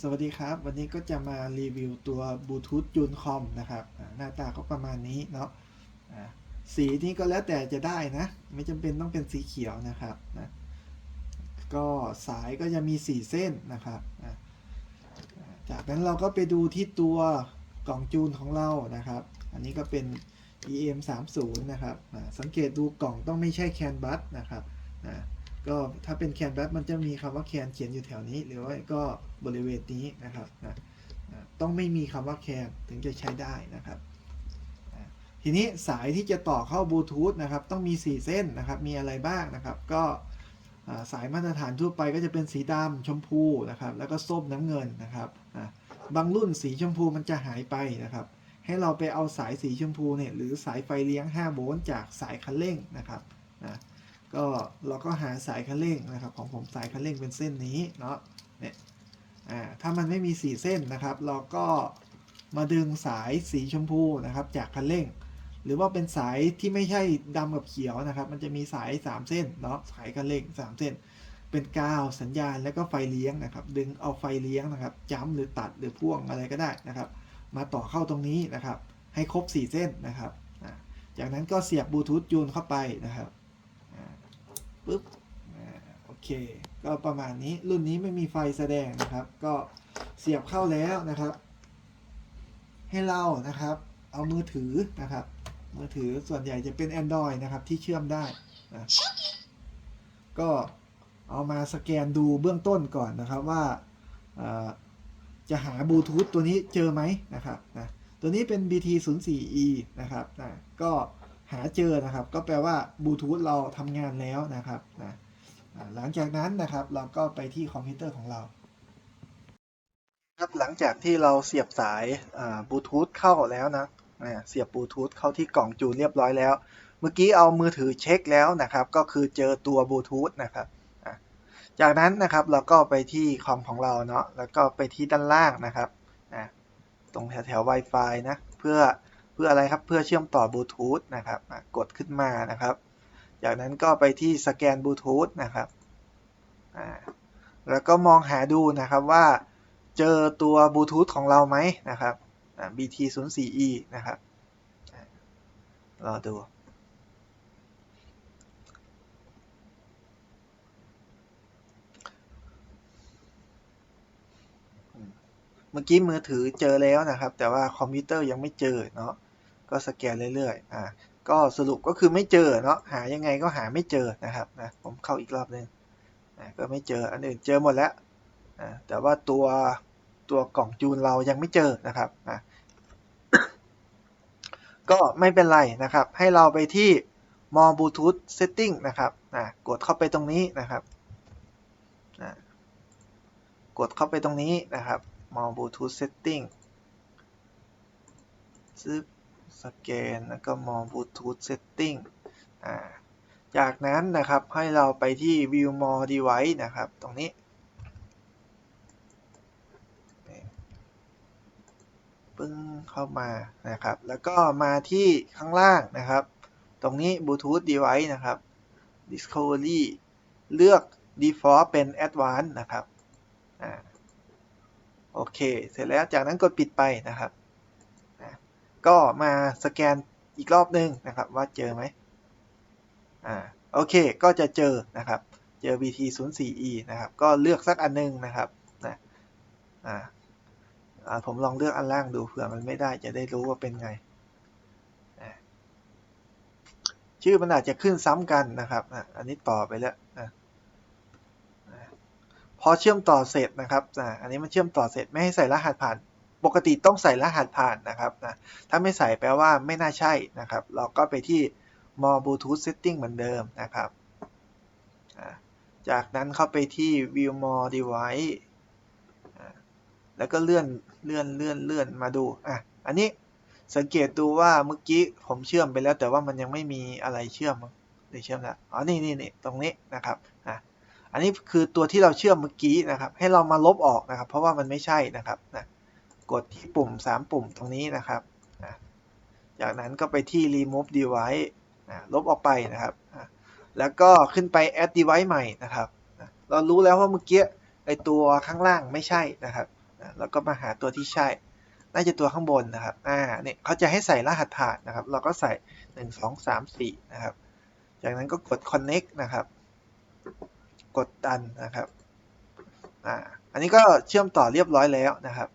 สวัสดีครับ วันนี้ก็จะมารีวิวตัวบลูทูธจูนคอมนะครับ หน้าตาก็ประมาณนี้เนาะสีนี้ก็แล้วแต่จะได้นะ ไม่จำเป็นต้องเป็นสีเขียวนะครับนะก็สายก็จะมี 4 เส้นนะครับจากนั้นเราก็ไปดูที่ตัวกล่องจูนของเรานะครับ อันนี้ก็เป็น EM 3 0 นะครับสังเกตดูกล่องต้องไม่ใช่แคนบัสนะครับอ่า ก็ถ้าเป็นแคนบัสมันจะมีคำว่าแคนเขียนอยู่แถวนี้ หรือว่าก็บริเวณนี้นะครับนะต้องไม่มีคำว่าแคนถึงจะใช้ได้นะครับทีนี้สายที่จะต่อเข้าบลูทูธนะครับต้องมี 4 เส้นนะครับมีอะไรบ้างนะครับก็สายมาตรฐานทั่วไปก็จะเป็นสีดำชมพูนะครับแล้วก็ส้มน้ำเงินนะครับบางรุ่นสีชมพูมันจะหายไปนะครับ ให้เราไปเอาสายสีชมพูเนี่ยหรือสายไฟเลี้ยง 5 โวลต์จากสายคันเร่งนะครับนะ ก็เราก็หาสายคันเร่งนะครับ ของผมสายคันเร่งเป็นเส้นนี้เนาะเนี่ยอ่าถ้ามันไม่มีสีเส้นนะครับ เราก็มาดึงสายสีชมพูนะครับ จากคันเร่ง หรือว่าเป็นสายที่ไม่ใช่ดำกับเขียวนะครับ มันจะมีสาย 3 เส้นเนาะสายคันเร่ง 3 เส้น เป็นกาวสัญญาณแล้วก็ไฟเลี้ยงนะครับ ดึงเอาไฟเลี้ยงนะครับจ้ำหรือตัดหรือพ่วงอะไรก็ได้นะครับ มาต่อเข้าตรงนี้นะครับ ให้ครบ 4 เส้นนะครับจากนั้นก็เสียบบลูทูธจูนเข้าไปนะครับ ปุ๊บโอเค ก็ประมาณนี้รุ่นนี้ไม่มีไฟแสดงนะครับ ก็เสียบเข้าแล้วนะครับ ให้เรานะครับ เอามือถือนะครับ มือถือส่วนใหญ่จะเป็น Android นะครับ ที่เชื่อมได้นะก็เอามาสแกนดูเบื้องต้นก่อนนะครับว่าอ่าจะหาบลูทูธตัวนี้เจอไหมนะครับนะตัวนี้เป็น BT 0 4 E นะครับนะก็ หาเจอนะครับ ก็แปลว่าบลูทูธเราทำงานแล้วนะครับนะหลังจากนั้นนะครับเราก็ไปที่คอมพิวเตอร์ของเราครับหลังจากที่เราเสียบสายบลูทูธเข้าแล้วนะเสียบบลูทูธเข้าที่กล่องจูนเรียบร้อยแล้ว เมื่อกี้เอามือถือเช็คแล้วนะครับ ก็คือเจอตัวบลูทูธนะครับจากนั้นนะครับเราก็ไปที่คอมของเราเนาะแล้วก็ไปที่ด้านล่างนะครับตรงแถวแถว Wi-Fi นะเพื่อ เพื่ออะไรครับเพื่อเชื่อมต่อบลูทูธนะครับกดขึ้นมานะครับ จากนั้นก็ไปที่สแกนบลูทูธนะครับแล้วก็มองหาดูนะครับว่าเจอตัวบลูทูธของเราไหมนะครับ BT 0 4 E นะครับอ่ารอดูเมื่อกี้มือถือเจอแล้วนะครับ แต่ว่าคอมพิวเตอร์ยังไม่เจอเนาะ ก็สแกนเรื่อยๆอ่าก็สรุปก็คือไม่เจอเนาะหายังไงก็หาไม่เจอนะครับนะผมเข้าอีกรอบนึงนะก็ไม่เจออันอื่นเจอหมดแล้วอ่าแต่ว่าตัวตัวกล่องจูนเรายังไม่เจอนะครับนะก็ไม่เป็นไรนะครับ ให้เราไปที่ more bluetooth setting นะครับนะกดเข้าไปตรงนี้นะครับนะกดเข้าไปตรงนี้นะครับ more bluetooth setting ซึบ สแกน แล้วก็ more bluetooth setting อ่าจากนั้นนะครับให้เราไปที่ view more device นะครับ ตรงนี้ปึ้งเข้ามานะครับ แล้วก็มาที่ข้างล่างนะครับ ตรงนี้ bluetooth device นะครับ discovery เลือก default เป็น advanced นะครับ อ่า โอเค เสร็จแล้วจากนั้นกดปิดไปนะครับ ก็มาสแกนอีกรอบนึงนะครับว่าเจอไหมอ่าโอเคก็จะเจอนะครับ เจอ BT 0 4 E นะครับ ก็เลือกสักอันนึงนะครับนะอ่าผมลองเลือกอันล่างดูเผื่อมันไม่ได้จะได้รู้ว่าเป็นไง ชื่อมันอาจจะขึ้นซ้ำกันนะครับอะอันนี้ต่อไปแล้วนะพอเชื่อมต่อเสร็จนะครับอ่าอันนี้มันเชื่อมต่อเสร็จไม่ให้ใส่รหัสผ่าน ปกติต้องใส่รหัสผ่านนะครับนะถ้าไม่ใส่แปลว่าไม่น่าใช่นะครับ เราก็ไปที่ more bluetooth setting เหมือนเดิมนะครับ จากนั้นเข้าไปที่ view more device แล้วก็เลื่อนเลื่อนเลื่อนเลื่อนมาดูอะอันนี้สังเกตดูว่าเมื่อกี้ผมเชื่อมไปแล้ว แต่ว่ามันยังไม่มีอะไรเชื่อมได้เชื่อมแล้วอ๋อนี่นี่นี่ตรงนี้นะครับอะอันนี้คือตัวที่เราเชื่อมเมื่อกี้นะครับ ให้เรามาลบออกนะครับ เพราะว่ามันไม่ใช่นะครับนะ กดที่ปุ่ม 3 ปุ่มตรงนี้นะครับนะจากนั้นก็ไปที่ remove device นะลบออกไปนะครับนะแล้วก็ขึ้นไป add device ใหม่นะครับนะเรารู้แล้วว่าเมื่อกี้ไอตัวข้างล่างไม่ใช่นะครับนะแล้วก็มาหาตัวที่ใช่ น่าจะตัวข้างบนนะครับ อ่า เนี่ยเขาจะให้ใส่รหัสผ่านนะครับ เราก็ใส่หนึ่งสองสามสี่นะครับ จากนั้นก็กด connect นะครับ กดดันนะครับ อ่า อันนี้ก็เชื่อมต่อเรียบร้อยแล้วนะครับ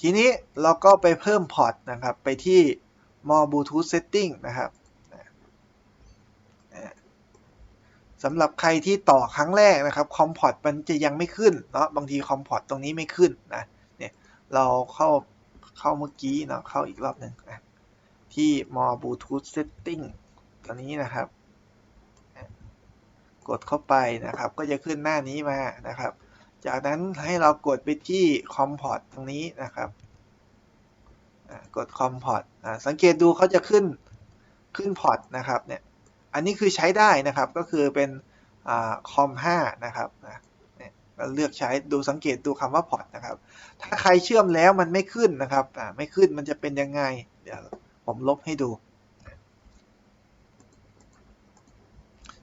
ทีนี้เราก็ไปเพิ่มพอร์ตนะครับ ไปที่ more bluetooth setting นะครับสำหรับใครที่ต่อครั้งแรกนะครับคอมพอร์ตมันจะยังไม่ขึ้นเนาะบางทีคอมพอร์ตตรงนี้ไม่ขึ้นนะเนี่ยเราเข้าเข้าเมื่อกี้เนาะเข้าอีกรอบหนึ่งอะที่ more bluetooth setting ตัวนี้นะครับ กดเข้าไปนะครับ ก็จะขึ้นหน้านี้มานะครับ จากนั้นให้เรากดไปที่ com port ตรงนี้นะครับกด Comport สังเกตดูเขาจะขึ้นขึ้นพอร์ตนะครับเนี่ยอันนี้คือใช้ได้นะครับก็คือเป็นอ่า com 5นะครับเนี่ยเราเลือกใช้ดูสังเกตดูคำว่าพอร์ตนะครับ ถ้าใครเชื่อมแล้วมันไม่ขึ้นนะครับไม่ขึ้นมันจะเป็นยังไง เดี๋ยวผมลบให้ดู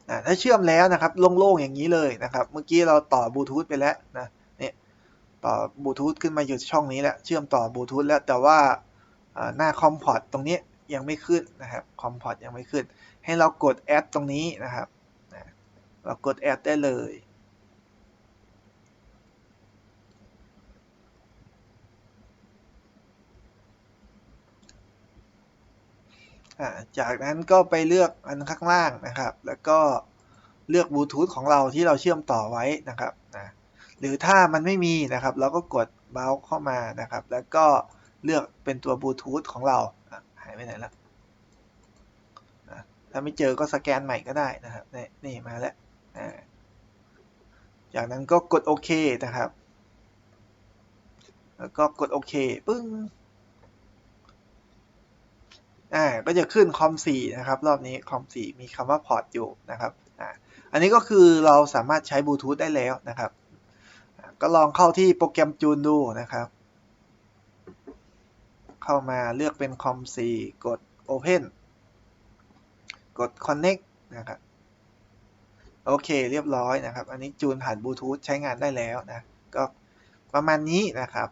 นะถ้าเชื่อมแล้วนะครับโล่งๆอย่างนี้เลยนะครับเมื่อกี้เราต่อบลูทูธไปแล้วนะเนี่ยต่อบลูทูธขึ้นมาอยู่ช่องนี้แล้วเชื่อมต่อบลูทูธแล้วแต่ว่าอ่าหน้าคอมพอร์ตตรงนี้ยังไม่ขึ้นนะครับคอมพอร์ตยังไม่ขึ้น ให้เรากดแอดตรงนี้นะครับนะเรากดแอดได้เลย จากนั้นก็ไปเลือกอันข้างล่างนะครับ แล้วก็เลือกบลูทูธของเราที่เราเชื่อมต่อไว้นะครับนะหรือถ้ามันไม่มีนะครับ เราก็กดเมาส์เข้ามานะครับ แล้วก็เลือกเป็นตัวบลูทูธของเราหายไปไหนแล้วนะถ้าไม่เจอก็สแกนใหม่ก็ได้นะครับ นี่มาแล้วจากนั้นก็กดโอเคนะครับ แล้วก็กดโอเคปึ้ง อ่าก็จะขึ้นคอม4นะครับ รอบนี้คอม4มีคำว่าพอร์ตอยู่นะครับอ่าอันนี้ก็คือเราสามารถใช้บลูทูธได้แล้วนะครับ ก็ลองเข้าที่โปรแกรมจูนดูนะครับ เข้ามาเลือกเป็นคอม4กด Open กด Connect นะครับโอเคเรียบร้อยนะครับ อันนี้จูนผ่านบลูทูธใช้งานได้แล้วนะ ก็ประมาณนี้นะครับ